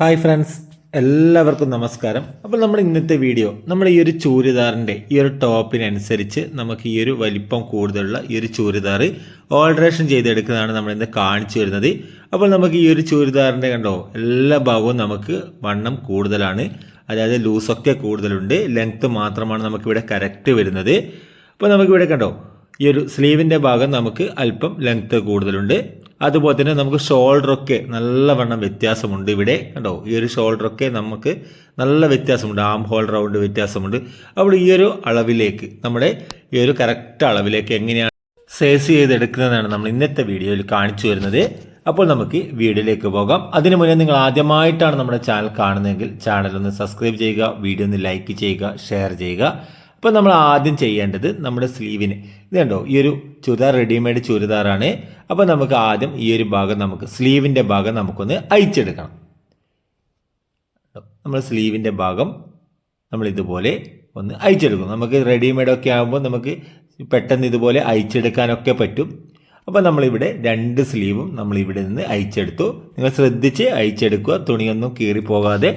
Hi friends എല്ലാവർക്കും നമസ്കാരം. അപ്പോൾ നമ്മുടെ ഇന്നത്തെ വീഡിയോ നമ്മൾ ഈ ഒരു ചൂരിദാറിന്റെ ഈ ഒരു ടോപ്പിനനുസരിച്ച് നമുക്ക് ഈ ഒരു വലിപ്പം കൂടുതലുള്ള ഈ ഒരു ചൂരിദാർ ഓൾട്രേഷൻ ചെയ്തെടുക്കുന്നതാണ് നമ്മൾ ഇന്ന് കാണിച്ചു വരുന്നത്. അപ്പോൾ നമുക്ക് ഈ ഒരു ചൂരിദാറിന്റെ കണ്ടോ എല്ലാ ഭാഗവും നമുക്ക് വണ്ണം കൂടുതലാണ്. അതായത് ലൂസൊക്കെ കൂടുതലുണ്ട്. ലെങ്ത്ത് മാത്രമാണ് നമുക്കിവിടെ കറക്റ്റ് വരുന്നത്. അപ്പോൾ നമുക്കിവിടെ കണ്ടോ ഈ ഒരു സ്ലീവിന്റെ ഭാഗം നമുക്ക് അല്പം ലെങ്ത്ത് കൂടുതലുണ്ട്. അതുപോലെ തന്നെ നമുക്ക് ഷോൾഡറൊക്കെ നല്ലവണ്ണം വ്യത്യാസമുണ്ട് ഇവിടെ. കണ്ടോ? ഈ ഒരു ഷോൾഡറൊക്കെ നമുക്ക് നല്ല വ്യത്യാസമുണ്ട്. ആം ഹോൾ റൗണ്ട് വ്യത്യാസമുണ്ട്. അപ്പോൾ ഈ ഒരു അളവിലേക്ക് നമ്മുടെ ഈ ഒരു കറക്റ്റ് അളവിലേക്ക് എങ്ങനെയാണ് സേസ് ചെയ്തെടുക്കുന്നതാണ് നമ്മൾ ഇന്നത്തെ വീഡിയോയിൽ കാണിച്ചു വരുന്നത്. അപ്പോൾ നമുക്ക് വീഡിയോയിലേക്ക് പോകാം. അതിനു മുന്നേ നിങ്ങൾ ആദ്യമായിട്ടാണ് നമ്മുടെ ചാനൽ കാണുന്നതെങ്കിൽ ചാനൽ ഒന്ന് സബ്സ്ക്രൈബ് ചെയ്യുക വീഡിയോ ഒന്ന് ലൈക്ക് ചെയ്യുക ഷെയർ ചെയ്യുക. അപ്പോൾ നമ്മൾ ആദ്യം ചെയ്യേണ്ടത് നമ്മുടെ സ്ലീവിന് ഇത് കണ്ടോ? ഈ ഒരു ചുരിദാർ റെഡിമെയ്ഡ് ചുരിദാറാണ്. അപ്പോൾ നമുക്ക് ആദ്യം ഈ ഒരു ഭാഗം നമുക്ക് സ്ലീവിന്റെ ഭാഗം നമുക്കൊന്ന് അയച്ചെടുക്കണം നമ്മൾ സ്ലീവിന്റെ ഭാഗം നമ്മൾ ഇതുപോലെ ഒന്ന് അയച്ചെടുക്കും നമുക്ക് റെഡിമെയ്ഡ് ഒക്കെ ആകുമ്പോൾ നമുക്ക് പെട്ടെന്ന് ഇതുപോലെ അയച്ചെടുക്കാനൊക്കെ പറ്റും. അപ്പോൾ നമ്മളിവിടെ രണ്ട് സ്ലീവും നമ്മൾ ഇവിടെ നിന്ന് അയച്ചെടുത്തു നിങ്ങൾ ശ്രദ്ധിച്ച് അയച്ചെടുക്കുക തുണിയൊന്നും കീറിപ്പോകാതെ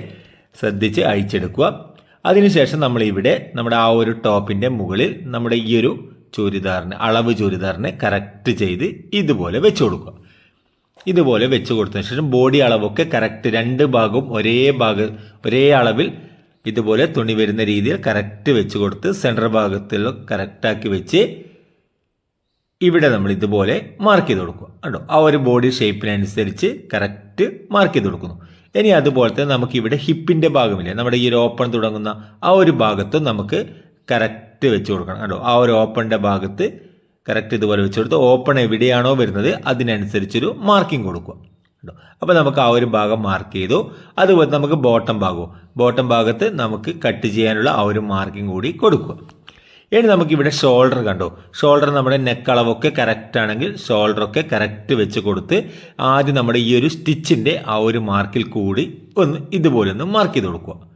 ശ്രദ്ധിച്ച് അയച്ചെടുക്കുക അതിനുശേഷം നമ്മളിവിടെ നമ്മുടെ ആ ഒരു ടോപ്പിന്റെ മുകളിൽ നമ്മുടെ ഈ ഒരു ചുരിദാറിന് അളവ് ചുരിദാറിനെ കറക്റ്റ് ചെയ്ത് ഇതുപോലെ വെച്ച് കൊടുക്കുക. ഇതുപോലെ വെച്ച് കൊടുത്തതിന് ശേഷം ബോഡി അളവൊക്കെ കറക്റ്റ് രണ്ട് ഭാഗവും ഒരേ ഭാഗ ഒരേ അളവിൽ ഇതുപോലെ തുണി വരുന്ന രീതിയിൽ കറക്റ്റ് വെച്ച് കൊടുത്ത് സെന്റർ ഭാഗത്തിൽ കറക്റ്റാക്കി വെച്ച് ഇവിടെ നമ്മൾ ഇതുപോലെ മാർക്ക് ചെയ്ത് കൊടുക്കുക. കണ്ടോ? ആ ഒരു ബോഡി ഷേപ്പിനനുസരിച്ച് കറക്റ്റ് മാർക്ക് ചെയ്ത് കൊടുക്കുന്നു. ഇനി അതുപോലെ തന്നെ നമുക്ക് ഇവിടെ ഹിപ്പിന്റെ ഭാഗമില്ലേ? നമ്മുടെ ഈ ഒരു ഓപ്പൺ തുടങ്ങുന്ന ആ ഒരു ഭാഗത്തും നമുക്ക് കറക്റ്റ് വെച്ച് കൊടുക്കണം കേട്ടോ. ആ ഒരു ഓപ്പണിന്റെ ഭാഗത്ത് കറക്റ്റ് ഇതുപോലെ വെച്ച് കൊടുത്ത് ഓപ്പൺ എവിടെയാണോ വരുന്നത് അതിനനുസരിച്ചൊരു മാർക്കിംഗ് കൊടുക്കുക കേട്ടോ. അപ്പോൾ നമുക്ക് ആ ഒരു ഭാഗം മാർക്ക് ചെയ്തു. അതുപോലെ നമുക്ക് ബോട്ടം ഭാഗവും ബോട്ടം ഭാഗത്ത് നമുക്ക് കട്ട് ചെയ്യാനുള്ള ആ ഒരു മാർക്കിംഗ് കൂടി കൊടുക്കുക. ഇനി നമുക്കിവിടെ ഷോൾഡർ കണ്ടോ? ഷോൾഡർ നമ്മുടെ നെക്ക് അളവൊക്കെ കറക്റ്റ് ആണെങ്കിൽ ഷോൾഡറൊക്കെ കറക്റ്റ് വെച്ച് കൊടുത്ത് ആദ്യം നമ്മുടെ ഈ ഒരു സ്റ്റിച്ചിന്റെ ആ ഒരു മാർക്കിൽ കൂടി ഒന്ന് ഇതുപോലെ ഒന്ന് മാർക്ക് ചെയ്ത് കൊടുക്കുക.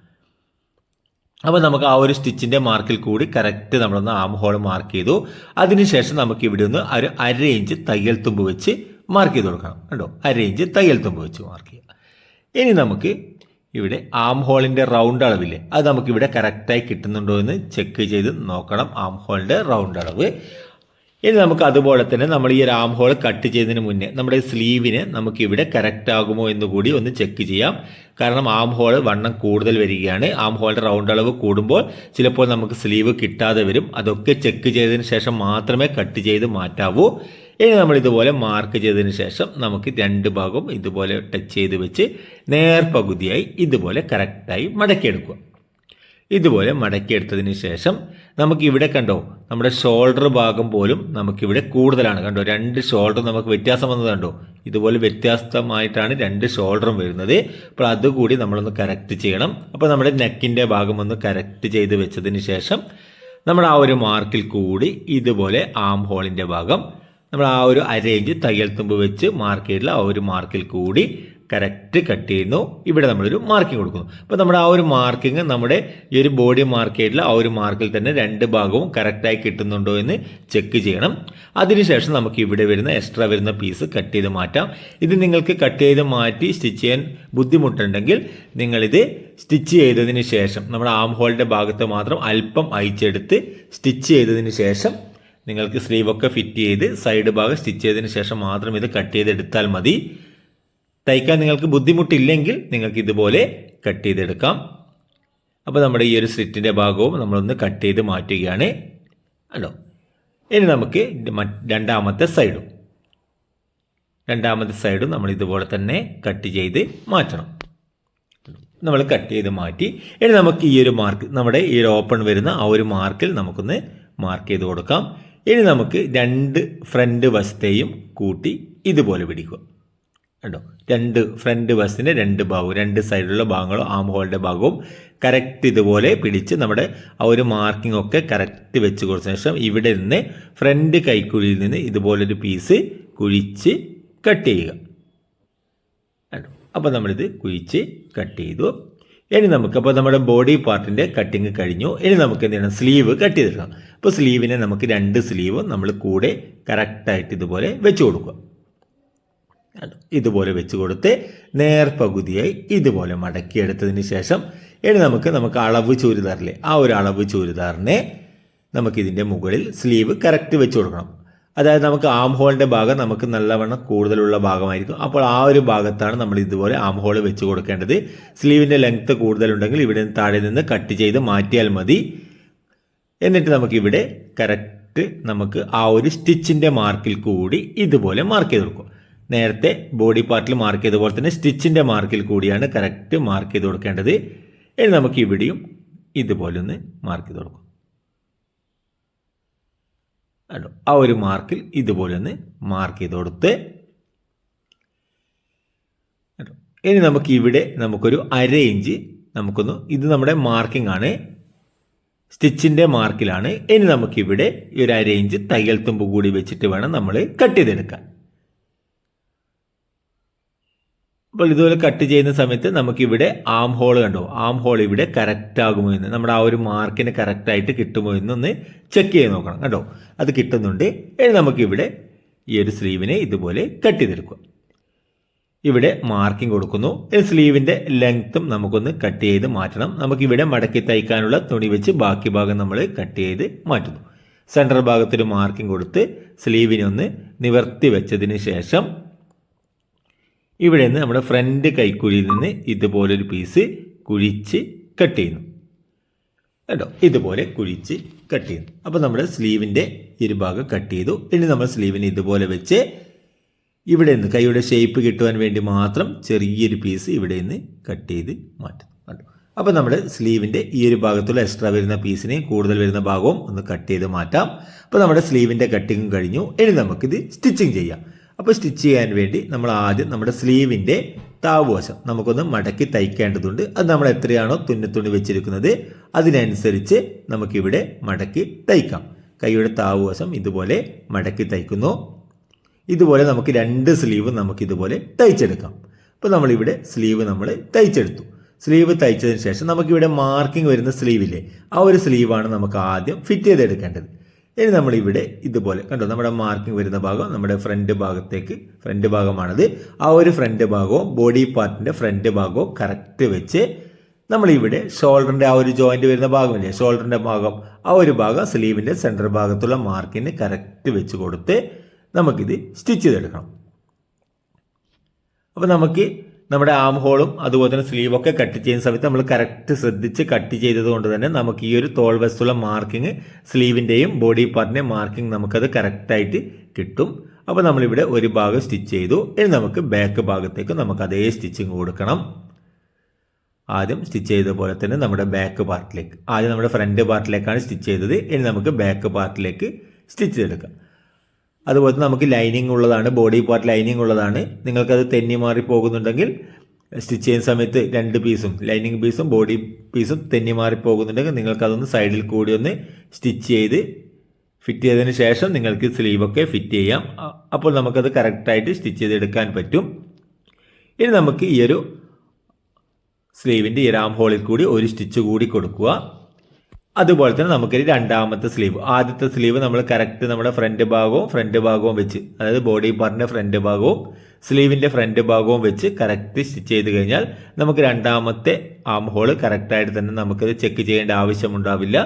അപ്പോൾ നമുക്ക് ആ ഒരു സ്റ്റിച്ചിന്റെ മാർക്കിൽ കൂടി കറക്റ്റ് നമ്മളൊന്ന് ആം ഹോൾ മാർക്ക് ചെയ്തു. അതിനുശേഷം നമുക്ക് ഇവിടെ ഒന്ന് ഒരു അര ഇഞ്ച് തയ്യൽ തുമ്പ് വെച്ച് മാർക്ക് ചെയ്ത് കൊടുക്കണം. കണ്ടോ? അര ഇഞ്ച് തയ്യൽ തുമ്പ് വെച്ച് മാർക്ക് ചെയ്യുക. ഇനി നമുക്ക് ഇവിടെ ആം ഹോളിന്റെ റൗണ്ട് അളവില്ലേ? അത് നമുക്കിവിടെ കറക്റ്റായി കിട്ടുന്നുണ്ടോ എന്ന് ചെക്ക് ചെയ്ത് നോക്കണം. ആം ഹോളിന്റെ റൗണ്ട് അളവ്. ഇനി നമുക്ക് അതുപോലെ തന്നെ നമ്മൾ ഈ ഒരു ആം ഹോൾ കട്ട് ചെയ്തതിന് മുന്നേ നമ്മുടെ സ്ലീവിന് നമുക്ക് ഇവിടെ കറക്റ്റ് ആകുമോ എന്ന് കൂടി ഒന്ന് ചെക്ക് ചെയ്യാം. കാരണം ആം ഹോൾ വണ്ണം കൂടുതൽ വരികയാണ്. ആം ഹോളിന്റെ റൗണ്ട് അളവ് കൂടുമ്പോൾ ചിലപ്പോൾ നമുക്ക് സ്ലീവ് കിട്ടാതെ വരും. അതൊക്കെ ചെക്ക് ചെയ്തതിന് ശേഷം മാത്രമേ കട്ട് ചെയ്ത് മാറ്റാവൂ. ഇനി നമ്മൾ ഇതുപോലെ മാർക്ക് ചെയ്തതിന് ശേഷം നമുക്ക് രണ്ട് ഭാഗവും ഇതുപോലെ ടച്ച് ചെയ്ത് വെച്ച് നേർപകുതിയായി ഇതുപോലെ കറക്റ്റായി മടക്കിയെടുക്കുക. ഇതുപോലെ മടക്കിയെടുത്തതിന് ശേഷം നമുക്ക് ഇവിടെ കണ്ടോ നമ്മുടെ ഷോൾഡർ ഭാഗം പോലും നമുക്കിവിടെ കൂടുതലാണ്. കണ്ടോ രണ്ട് ഷോൾഡർ നമുക്ക് വ്യത്യാസം വന്നത് കണ്ടോ? ഇതുപോലെ വ്യത്യസ്തമായിട്ടാണ് രണ്ട് ഷോൾഡറും വരുന്നത്. അപ്പോൾ അതുകൂടി നമ്മളൊന്ന് കറക്റ്റ് ചെയ്യണം. അപ്പോൾ നമ്മുടെ നെക്കിന്റെ ഭാഗം ഒന്ന് കറക്റ്റ് ചെയ്ത് വെച്ചതിന് ശേഷം നമ്മൾ ആ ഒരു മാർക്കിൽ കൂടി ഇതുപോലെ ആം ഹോളിന്റെ ഭാഗം നമ്മൾ ആ ഒരു അരേഞ്ച് തയ്യൽ തുമ്പ് വെച്ച് മാർക്ക് ചെയ്തിട്ടുള്ള ആ ഒരു മാർക്കിൽ കൂടി കറക്റ്റ് കട്ട് ചെയ്യുന്നു. ഇവിടെ നമ്മളൊരു മാർക്കിംഗ് കൊടുക്കുന്നു. അപ്പോൾ നമ്മുടെ ആ ഒരു മാർക്കിംഗ് നമ്മുടെ ഈ ഒരു ബോഡി മാർക്ക് ചെയ്തിട്ടുള്ള ആ ഒരു മാർക്കിൽ തന്നെ രണ്ട് ഭാഗവും കറക്റ്റായി കിട്ടുന്നുണ്ടോ എന്ന് ചെക്ക് ചെയ്യണം. അതിനുശേഷം നമുക്ക് ഇവിടെ വരുന്ന എക്സ്ട്രാ വരുന്ന പീസ് കട്ട് ചെയ്ത് മാറ്റാം. ഇത് നിങ്ങൾക്ക് കട്ട് ചെയ്ത് മാറ്റി സ്റ്റിച്ച് ചെയ്യാൻ ബുദ്ധിമുട്ടുണ്ടെങ്കിൽ നിങ്ങളിത് സ്റ്റിച്ച് ചെയ്തതിന് ശേഷം നമ്മുടെ ആം ഹോളിന്റെ ഭാഗത്ത് മാത്രം അല്പം അയച്ചെടുത്ത് സ്റ്റിച്ച് ചെയ്തതിന് ശേഷം നിങ്ങൾക്ക് സ്ലീവൊക്കെ ഫിറ്റ് ചെയ്ത് സൈഡ് ഭാഗം സ്റ്റിച്ച് ചെയ്തതിന് ശേഷം മാത്രം ഇത് കട്ട് ചെയ്തെടുത്താൽ മതി. തയ്ക്കാൻ നിങ്ങൾക്ക് ബുദ്ധിമുട്ടില്ലെങ്കിൽ നിങ്ങൾക്ക് ഇതുപോലെ കട്ട് ചെയ്തെടുക്കാം. അപ്പോൾ നമ്മുടെ ഈ ഒരു സ്ലിറ്റിന്റെ ഭാഗവും നമ്മളൊന്ന് കട്ട് ചെയ്ത് മാറ്റുകയാണ്. അല്ലോ ഇനി നമുക്ക് രണ്ടാമത്തെ സൈഡും. രണ്ടാമത്തെ സൈഡും നമ്മൾ ഇതുപോലെ തന്നെ കട്ട് ചെയ്ത് മാറ്റണം. നമ്മൾ കട്ട് ചെയ്ത് മാറ്റി. ഇനി നമുക്ക് ഈ ഒരു മാർക്ക് നമ്മുടെ ഈ ഒരു ഓപ്പൺ വരുന്ന ആ ഒരു മാർക്കിൽ നമുക്കൊന്ന് മാർക്ക് ചെയ്ത് കൊടുക്കാം. ഇനി നമുക്ക് രണ്ട് ഫ്രണ്ട് വശത്തെയും കൂട്ടി ഇതുപോലെ പിടിക്കുക. കണ്ടോ? രണ്ട് ഫ്രണ്ട് ബസ്സിന്റെ രണ്ട് ഭാഗവും രണ്ട് സൈഡിലുള്ള ഭാഗങ്ങളും ആം ഹോളിന്റെ ഭാഗവും കറക്റ്റ് ഇതുപോലെ പിടിച്ച് നമ്മുടെ ആ ഒരു മാർക്കിംഗ് ഒക്കെ കറക്റ്റ് വെച്ച് കൊടുത്ത ശേഷം ഇവിടെ നിന്ന് ഫ്രണ്ട് കൈക്കുഴിയിൽ നിന്ന് ഇതുപോലൊരു പീസ് കുഴിച്ച് കട്ട് ചെയ്യുക. അപ്പോൾ നമ്മളിത് കുഴിച്ച് കട്ട് ചെയ്തു. ഇനി നമുക്ക് അപ്പോൾ നമ്മുടെ ബോഡി പാർട്ടിന്റെ കട്ടിങ് കഴിഞ്ഞു. ഇനി നമുക്ക് എന്ത് ചെയ്യണം? സ്ലീവ് കട്ട് ചെയ്തെടുക്കാം അപ്പോൾ സ്ലീവിനെ നമുക്ക് രണ്ട് സ്ലീവും നമ്മൾ കൂടെ കറക്റ്റായിട്ട് ഇതുപോലെ വെച്ച് കൊടുക്കുക? ഇതുപോലെ വെച്ച് കൊടുത്ത് നേർപകുതിയായി ഇതുപോലെ മടക്കിയെടുത്തതിന് ശേഷം ഇനി നമുക്ക് നമുക്ക് അളവ് ചുരിദാറില്ലേ ആ ഒരു അളവ് ചുരിദാറിനെ നമുക്കിതിന്റെ മുകളിൽ സ്ലീവ് കറക്റ്റ് വെച്ച് കൊടുക്കണം. അതായത് നമുക്ക് ആം ഹോളിന്റെ ഭാഗം നമുക്ക് നല്ലവണ്ണം കൂടുതലുള്ള ഭാഗമായിരിക്കും. അപ്പോൾ ആ ഒരു ഭാഗത്താണ് നമ്മൾ ഇതുപോലെ ആം ഹോൾ വെച്ച് കൊടുക്കേണ്ടത്. സ്ലീവിന്റെ ലെങ്ത്ത് കൂടുതലുണ്ടെങ്കിൽ ഇവിടെ നിന്ന് താഴെ നിന്ന് കട്ട് ചെയ്ത് മാറ്റിയാൽ മതി. എന്നിട്ട് നമുക്കിവിടെ കറക്റ്റ് നമുക്ക് ആ ഒരു സ്റ്റിച്ചിന്റെ മാർക്കിൽ കൂടി ഇതുപോലെ മാർക്ക് ചെയ്ത് കൊടുക്കും. നേരത്തെ ബോഡി പാർട്ടിൽ മാർക്ക് ചെയ്ത പോലെ തന്നെ സ്റ്റിച്ചിന്റെ മാർക്കിൽ കൂടിയാണ് കറക്റ്റ് മാർക്ക് ചെയ്ത് കൊടുക്കേണ്ടത്. ഇനി നമുക്ക് ഇവിടെയും ഇതുപോലെ ഒന്ന് മാർക്ക് ചെയ്ത് കൊടുക്കും. ആ ഒരു മാർക്കിൽ ഇതുപോലെ ഒന്ന് മാർക്ക് ചെയ്ത് കൊടുത്ത്? ഇനി നമുക്ക് ഇവിടെ നമുക്കൊരു അര ഇഞ്ച് നമുക്കൊന്ന് ഇത് നമ്മുടെ മാർക്കിംഗ് ആണ്. സ്റ്റിച്ചിന്റെ മാർക്കിലാണ് ഇനി നമുക്കിവിടെ ഈ ഒരു അര ഇഞ്ച് തയ്യൽ തുമ്പ് കൂടി വെച്ചിട്ട് വേണം നമ്മൾ കട്ട് ചെയ്തെടുക്കാൻ. അപ്പോൾ ഇതുപോലെ കട്ട് ചെയ്യുന്ന സമയത്ത് നമുക്കിവിടെ ആം ഹോൾ കണ്ടോ? ആം ഹോൾ ഇവിടെ കറക്റ്റ് ആകുമോ എന്ന്. നമ്മുടെ ആ ഒരു മാർക്കിന് കറക്റ്റായിട്ട് കിട്ടുമോ എന്നൊന്ന് ചെക്ക് ചെയ്ത് നോക്കണം. കേട്ടോ അത് കിട്ടുന്നുണ്ട്. ഇനി നമുക്കിവിടെ ഈ ഒരു സ്ലീവിനെ ഇതുപോലെ കട്ട് ചെയ്തെടുക്കുക. ഇവിടെ മാർക്കിംഗ് കൊടുക്കുന്നു. സ്ലീവിന്റെ ലെങ്ത്തും നമുക്കൊന്ന് കട്ട് ചെയ്ത് മാറ്റണം. നമുക്കിവിടെ മടക്കി തയ്ക്കാനുള്ള തുണി വെച്ച് ബാക്കി ഭാഗം നമ്മൾ കട്ട് ചെയ്ത് മാറ്റുന്നു. സെന്റർ ഭാഗത്തൊരു മാർക്കിംഗ് കൊടുത്ത് സ്ലീവിനെ ഒന്ന് നിവർത്തി വെച്ചതിന് ശേഷം ഇവിടെ നിന്ന് നമ്മുടെ ഫ്രണ്ട് കൈക്കുഴിയിൽ നിന്ന് ഇതുപോലൊരു പീസ് കുഴിച്ച് കട്ട് ചെയ്യുന്നു. കേട്ടോ ഇതുപോലെ കുഴിച്ച് കട്ട് ചെയ്യുന്നു. അപ്പോൾ നമ്മുടെ സ്ലീവിന്റെ ഇരുഭാഗം കട്ട് ചെയ്തു. ഇനി നമ്മൾ സ്ലീവിനെ ഇതുപോലെ വെച്ച് ഇവിടെ നിന്ന് കൈയുടെ ഷേപ്പ് കിട്ടുവാൻ വേണ്ടി മാത്രം ചെറിയൊരു പീസ് ഇവിടെ നിന്ന് കട്ട് ചെയ്ത് മാറ്റും അപ്പോൾ നമ്മുടെ സ്ലീവിന്റെ ഈ ഒരു ഭാഗത്തുള്ള എക്സ്ട്രാ വരുന്ന പീസിനെയും കൂടുതൽ വരുന്ന ഭാഗവും ഒന്ന് കട്ട് ചെയ്ത് മാറ്റാം. അപ്പോൾ നമ്മുടെ സ്ലീവിന്റെ കട്ടിങ്ങും കഴിഞ്ഞു. ഇനി നമുക്കിത് സ്റ്റിച്ചിങ് ചെയ്യാം. അപ്പോൾ സ്റ്റിച്ച് ചെയ്യാൻ വേണ്ടി നമ്മൾ ആദ്യം നമ്മുടെ സ്ലീവിന്റെ താവുവശം നമുക്കൊന്ന് മടക്കി തയ്ക്കേണ്ടതുണ്ട്. അത് നമ്മൾ എത്രയാണോ തുന്നത്തുണി വെച്ചിരിക്കുന്നത് അതിനനുസരിച്ച് നമുക്കിവിടെ മടക്കി തയ്ക്കാം. കൈയുടെ താവുവശം ഇതുപോലെ മടക്കി തയ്ക്കുന്നു. ഇതുപോലെ നമുക്ക് രണ്ട് സ്ലീവ് നമുക്ക് ഇതുപോലെ തയ്ച്ചെടുക്കാം. അപ്പോൾ നമ്മളിവിടെ സ്ലീവ് നമ്മൾ തയ്ച്ചെടുത്തു. സ്ലീവ് തയ്ച്ചതിന് ശേഷം നമുക്കിവിടെ മാർക്കിംഗ് വരുന്ന സ്ലീവില്ലേ ആ ഒരു സ്ലീവാണ് നമുക്ക് ആദ്യം ഫിറ്റ് ചെയ്തെടുക്കേണ്ടത്. ഇനി നമ്മളിവിടെ ഇതുപോലെ കണ്ടോ? നമ്മുടെ മാർക്കിംഗ് വരുന്ന ഭാഗം നമ്മുടെ ഫ്രണ്ട് ഭാഗത്തേക്ക് ഫ്രണ്ട് ഭാഗമാണത്. ആ ഒരു ഫ്രണ്ട് ഭാഗവും ബോഡി പാർട്ടിന്റെ ഫ്രണ്ട് ഭാഗവും കറക്റ്റ് വെച്ച് നമ്മളിവിടെ ഷോൾഡറിന്റെ ആ ഒരു ജോയിന്റ് വരുന്ന ഭാഗമില്ലേ? ഷോൾഡറിന്റെ ഭാഗം. ആ ഒരു ഭാഗം സ്ലീവിന്റെ സെന്റർ ഭാഗത്തുള്ള മാർക്കിന് കറക്റ്റ് വെച്ച് കൊടുത്ത് നമുക്കിത് സ്റ്റിച്ച് ചെയ്തെടുക്കണം. അപ്പോൾ നമുക്ക് നമ്മുടെ ആം ഹോളും അതുപോലെ തന്നെ സ്ലീവൊക്കെ കട്ട് ചെയ്യുന്ന സമയത്ത് നമ്മൾ കറക്റ്റ് ശ്രദ്ധിച്ച് കട്ട് ചെയ്തത് കൊണ്ട് തന്നെ നമുക്ക് ഈ ഒരു തോൾ വശത്തുള്ള മാർക്കിങ് സ്ലീവിന്റെയും ബോഡി പാർട്ടിന്റെ മാർക്കിംഗ് നമുക്കത് കറക്റ്റായിട്ട് കിട്ടും. അപ്പോൾ നമ്മളിവിടെ ഒരു ഭാഗം സ്റ്റിച്ച് ചെയ്തു. ഇനി നമുക്ക് ബാക്ക് ഭാഗത്തേക്ക് നമുക്ക് അതേ സ്റ്റിച്ചിങ് കൊടുക്കണം. ആദ്യം സ്റ്റിച്ച് ചെയ്ത പോലെ തന്നെ നമ്മുടെ ബാക്ക് പാർട്ടിലേക്ക് ആദ്യം നമ്മുടെ ഫ്രണ്ട് പാർട്ടിലേക്കാണ് സ്റ്റിച്ച് ചെയ്തത്. ഇനി നമുക്ക് ബാക്ക് പാർട്ടിലേക്ക് സ്റ്റിച്ച് ചെയ്തെടുക്കാം. അതുപോലെ നമുക്ക് ലൈനിങ് ഉള്ളതാണ് ബോഡി പാർട്ട് ലൈനിങ് ഉള്ളതാണ്. നിങ്ങൾക്കത് തെന്നി മാറി പോകുന്നുണ്ടെങ്കിൽ സ്റ്റിച്ച് ചെയ്യുന്ന സമയത്ത് രണ്ട് പീസും ലൈനിങ് പീസും ബോഡി പീസും തെന്നി മാറി പോകുന്നുണ്ടെങ്കിൽ നിങ്ങൾക്കതൊന്ന് സൈഡിൽ കൂടി ഒന്ന് സ്റ്റിച്ച് ചെയ്ത് ഫിറ്റ് ചെയ്തതിന് ശേഷം നിങ്ങൾക്ക് സ്ലീവൊക്കെ ഫിറ്റ് ചെയ്യാം. അപ്പോൾ നമുക്കത് കറക്റ്റായിട്ട് സ്റ്റിച്ച് ചെയ്തെടുക്കാൻ പറ്റും. ഇനി നമുക്ക് ഈ ഒരു സ്ലീവിന്റെ ഈ റാം ഹോളിൽ കൂടി ഒരു സ്റ്റിച്ച് കൂടി കൊടുക്കുക. അതുപോലെ തന്നെ നമുക്കൊരു രണ്ടാമത്തെ സ്ലീവ് ആദ്യത്തെ സ്ലീവ് നമ്മൾ കറക്റ്റ് നമ്മുടെ ഫ്രണ്ട് ഭാഗവും ഫ്രണ്ട് ഭാഗവും വെച്ച് അതായത് ബോഡി പാർട്ടിന്റെ ഫ്രണ്ട് ഭാഗവും സ്ലീവിന്റെ ഫ്രണ്ട് ഭാഗവും വെച്ച് കറക്റ്റ് സ്റ്റിച്ച് ചെയ്ത് കഴിഞ്ഞാൽ നമുക്ക് രണ്ടാമത്തെ ആം ഹോൾ കറക്റ്റായിട്ട് തന്നെ നമുക്കത് ചെക്ക് ചെയ്യേണ്ട ആവശ്യമുണ്ടാവില്ല.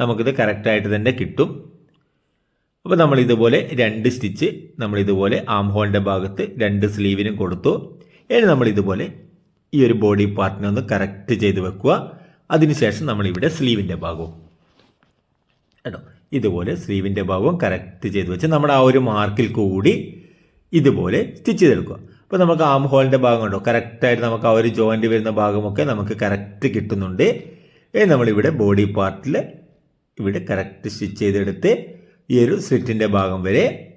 നമുക്കിത് കറക്റ്റായിട്ട് തന്നെ കിട്ടും. അപ്പോൾ നമ്മൾ ഇതുപോലെ രണ്ട് സ്റ്റിച്ച് നമ്മൾ ഇതുപോലെ ആം ഹോളിന്റെ ഭാഗത്ത് രണ്ട് സ്ലീവിനും കൊടുത്തു. ഇനി നമ്മൾ ഇതുപോലെ ഈ ഒരു ബോഡി പാർട്ടിനെ ഒന്ന് കറക്റ്റ് ചെയ്ത് വെക്കുക. അതിനുശേഷം നമ്മളിവിടെ സ്ലീവിന്റെ ഭാഗവും. കേട്ടോ? ഇതുപോലെ സ്ലീവിന്റെ ഭാഗവും കറക്റ്റ് ചെയ്ത് വെച്ച് നമ്മുടെ ആ ഒരു മാർക്കിൽ കൂടി ഇതുപോലെ സ്റ്റിച്ച് ചെയ്തെടുക്കുക. അപ്പോൾ നമുക്ക് ആം ഹോളിന്റെ ഭാഗം കണ്ടോ? കറക്റ്റായിട്ട് നമുക്ക് ആ ഒരു ജോയിന്റ് വരുന്ന ഭാഗമൊക്കെ നമുക്ക് കറക്റ്റ് കിട്ടുന്നുണ്ട്. നമ്മളിവിടെ ബോഡി പാർട്ടിൽ ഇവിടെ കറക്റ്റ് സ്റ്റിച്ച് ചെയ്തെടുത്ത് ഈ ഒരു സ്ലിറ്റിന്റെ ഭാഗം വരെ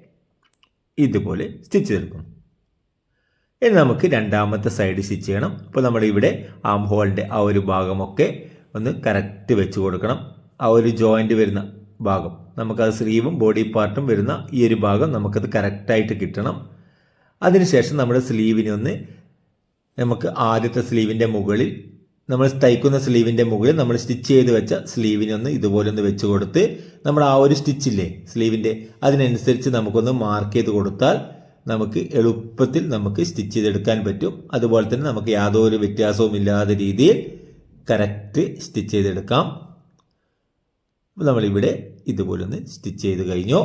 ഇതുപോലെ സ്റ്റിച്ച് ചെയ്തെടുക്കും. ഇനി നമുക്ക് രണ്ടാമത്തെ സൈഡ് സ്റ്റിച്ച് ചെയ്യണം. അപ്പോൾ നമ്മൾ ഇവിടെ ആം ഹോളിന്റെ ആ ഒരു ഭാഗമൊക്കെ ഒന്ന് കറക്റ്റ് വെച്ച് കൊടുക്കണം. ആ ഒരു ജോയിന്റ് വരുന്ന ഭാഗം. നമുക്കത് സ്ലീവും ബോഡി പാർട്ടും വരുന്ന ഈ ഒരു ഭാഗം നമുക്കത് കറക്റ്റായിട്ട് കിട്ടണം. അതിനുശേഷം നമ്മുടെ സ്ലീവിനെ ഒന്ന് നമുക്ക് ആദ്യത്തെ സ്ലീവിന്റെ മുകളിൽ നമ്മൾ തയ്ക്കുന്ന സ്ലീവിന്റെ മുകളിൽ നമ്മൾ സ്റ്റിച്ച് ചെയ്ത് വെച്ച സ്ലീവിനെ ഒന്ന് ഇതുപോലെ ഒന്ന് വെച്ച് കൊടുത്ത് നമ്മൾ ആ ഒരു സ്റ്റിച്ചില്ലേ സ്ലീവിന്റെ അതിനനുസരിച്ച് നമുക്കൊന്ന് മാർക്ക് ചെയ്ത് കൊടുത്താൽ നമുക്ക് എളുപ്പത്തിൽ നമുക്ക് സ്റ്റിച്ച് ചെയ്തെടുക്കാൻ പറ്റും. അതുപോലെ തന്നെ നമുക്ക് യാതൊരു വ്യത്യാസവും ഇല്ലാത്ത രീതിയിൽ കറക്റ്റ് സ്റ്റിച്ച് ചെയ്തെടുക്കാം. നമ്മളിവിടെ ഇതുപോലെ ഒന്ന് സ്റ്റിച്ച് ചെയ്ത് കഴിഞ്ഞു.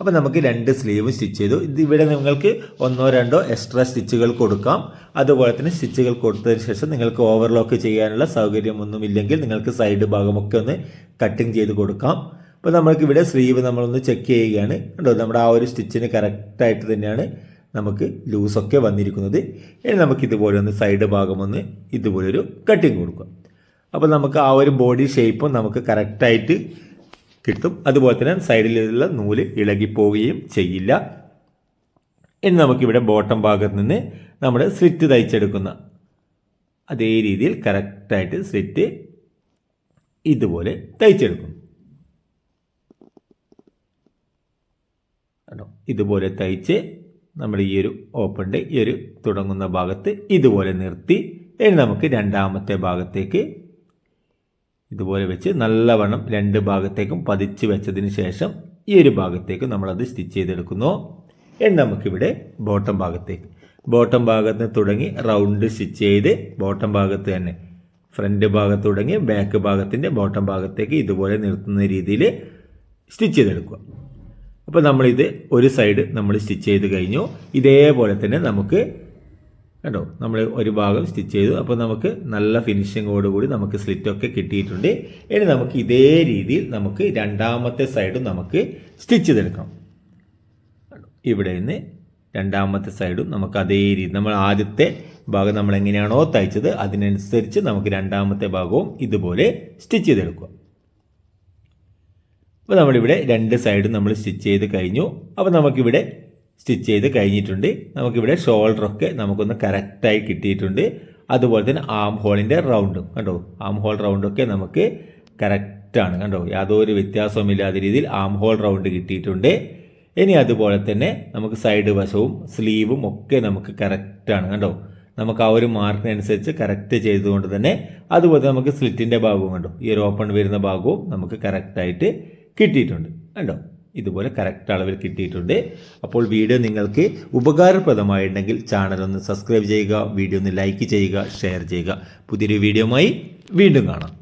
അപ്പോൾ നമുക്ക് രണ്ട് സ്ലീവ് സ്റ്റിച്ച് ചെയ്തു. ഇത് ഇവിടെ നിങ്ങൾക്ക് ഒന്നോ രണ്ടോ എക്സ്ട്രാ സ്റ്റിച്ചുകൾ കൊടുക്കാം. അതുപോലെ തന്നെ സ്റ്റിച്ചുകൾ കൊടുത്തതിന് ശേഷം നിങ്ങൾക്ക് ഓവർലോക്ക് ചെയ്യാനുള്ള സൗകര്യമൊന്നുമില്ലെങ്കിൽ നിങ്ങൾക്ക് സൈഡ് ഭാഗമൊക്കെ ഒന്ന് കട്ടിങ് ചെയ്ത് കൊടുക്കാം. അപ്പോൾ നമ്മൾക്ക് ഇവിടെ സ്ലീവ് നമ്മളൊന്ന് ചെക്ക് ചെയ്യുകയാണ്. കണ്ടോ നമ്മുടെ ആ ഒരു സ്റ്റിച്ചിന് കറക്റ്റായിട്ട് തന്നെയാണ് നമുക്ക് ലൂസൊക്കെ വന്നിരിക്കുന്നത്. ഇനി നമുക്ക് ഇതുപോലെ ഒന്ന് സൈഡ് ഭാഗം ഒന്ന് ഇതുപോലൊരു കട്ടിങ് കൊടുക്കാം. അപ്പോൾ നമുക്ക് ആ ഒരു ബോഡി ഷേപ്പും നമുക്ക് കറക്റ്റായിട്ട് കിട്ടും. അതുപോലെ തന്നെ സൈഡിലുള്ള നൂൽ ഇളകിപ്പോവുകയും ചെയ്യില്ല. ഇനി നമുക്കിവിടെ ബോട്ടം ഭാഗത്ത് നിന്ന് നമ്മുടെ സ്ലിറ്റ് തയ്ച്ചെടുക്കുന്ന അതേ രീതിയിൽ കറക്റ്റായിട്ട് സ്ലിറ്റ് ഇതുപോലെ തയ്ച്ചെടുക്കും കണ്ടോ? ഇതുപോലെ തയ്ച്ച് നമ്മൾ ഈ ഒരു ഓപ്പണിന്റെ ഈ ഒരു തുടങ്ങുന്ന ഭാഗത്ത് ഇതുപോലെ നിർത്തി. ഇനി നമുക്ക് രണ്ടാമത്തെ ഭാഗത്തേക്ക് ഇതുപോലെ വെച്ച് നല്ലവണ്ണം രണ്ട് ഭാഗത്തേക്കും പതിച്ച് വെച്ചതിന് ശേഷം ഈ ഒരു ഭാഗത്തേക്ക് നമ്മളത് സ്റ്റിച്ച് ചെയ്തെടുക്കുന്നു. ഇനി നമുക്കിവിടെ ബോട്ടം ഭാഗത്തേക്ക്. ബോട്ടം ഭാഗത്ത് തുടങ്ങി റൗണ്ട് സ്റ്റിച്ച് ചെയ്ത് ബോട്ടം ഭാഗത്ത് തന്നെ ഫ്രണ്ട് ഭാഗത്ത് തുടങ്ങി ബാക്ക് ഭാഗത്തിന്റെ ബോട്ടം ഭാഗത്തേക്ക് ഇതുപോലെ നിർത്തുന്ന രീതിയിൽ സ്റ്റിച്ച് ചെയ്തെടുക്കുക. അപ്പോൾ നമ്മളിത് ഒരു സൈഡ് നമ്മൾ സ്റ്റിച്ച് ചെയ്ത് കഴിഞ്ഞു. ഇതേപോലെ തന്നെ നമുക്ക് കണ്ടോ? നമ്മൾ ഒരു ഭാഗം സ്റ്റിച്ച് ചെയ്തു. അപ്പോൾ നമുക്ക് നല്ല ഫിനിഷിങ്ങോടുകൂടി നമുക്ക് സ്ലിറ്റൊക്കെ കിട്ടിയിട്ടുണ്ട്. ഇനി നമുക്ക് ഇതേ രീതിയിൽ നമുക്ക് രണ്ടാമത്തെ സൈഡും നമുക്ക് സ്റ്റിച്ച് ചെയ്തെടുക്കണം കണ്ടോ? ഇവിടെ നിന്ന് രണ്ടാമത്തെ സൈഡും നമുക്ക് അതേ രീതി നമ്മൾ ആദ്യത്തെ ഭാഗം നമ്മൾ എങ്ങനെയാണോ തയ്ച്ചത് അതിനനുസരിച്ച് നമുക്ക് രണ്ടാമത്തെ ഭാഗവും ഇതുപോലെ സ്റ്റിച്ച് ചെയ്തെടുക്കുക അപ്പോൾ നമ്മളിവിടെ രണ്ട് സൈഡും നമ്മൾ സ്റ്റിച്ച് ചെയ്ത് കഴിഞ്ഞു. അപ്പോൾ നമുക്കിവിടെ സ്റ്റിച്ച് ചെയ്ത് കഴിഞ്ഞിട്ടുണ്ട്. നമുക്കിവിടെ ഷോൾഡറൊക്കെ നമുക്കൊന്ന് കറക്റ്റായി കിട്ടിയിട്ടുണ്ട്. അതുപോലെ തന്നെ ആം ഹോളിന്റെ റൗണ്ടും കണ്ടോ? ആം ഹോൾ റൗണ്ടൊക്കെ നമുക്ക് കറക്റ്റാണ് കണ്ടോ? യാതൊരു വ്യത്യാസവുമില്ലാത്ത രീതിയിൽ ആം ഹോൾ റൗണ്ട് കിട്ടിയിട്ടുണ്ട്. ഇനി അതുപോലെ തന്നെ നമുക്ക് സൈഡ് വശവും സ്ലീവും ഒക്കെ നമുക്ക് കറക്റ്റാണ് കണ്ടോ? നമുക്ക് ആ ഒരു മാർക്കിനനുസരിച്ച് കറക്റ്റ് ചെയ്തുകൊണ്ട് തന്നെ അതുപോലെ നമുക്ക് സ്ലിറ്റിന്റെ ഭാഗവും കണ്ടോ? ഈ ഒരു ഓപ്പൺ വരുന്ന ഭാഗവും നമുക്ക് കറക്റ്റായിട്ട് കിട്ടിയിട്ടുണ്ട്. കണ്ടോ? ഇതുപോലെ കറക്റ്റ് അളവിൽ കിട്ടിയിട്ടുണ്ട്. അപ്പോൾ വീഡിയോ നിങ്ങൾക്ക് ഉപകാരപ്രദമായിട്ടുണ്ടെങ്കിൽ ചാനൽ ഒന്ന് സബ്സ്ക്രൈബ് ചെയ്യുക വീഡിയോ ഒന്ന് ലൈക്ക് ചെയ്യുക ഷെയർ ചെയ്യുക. പുതിയൊരു വീഡിയോയുമായി വീണ്ടും കാണാം.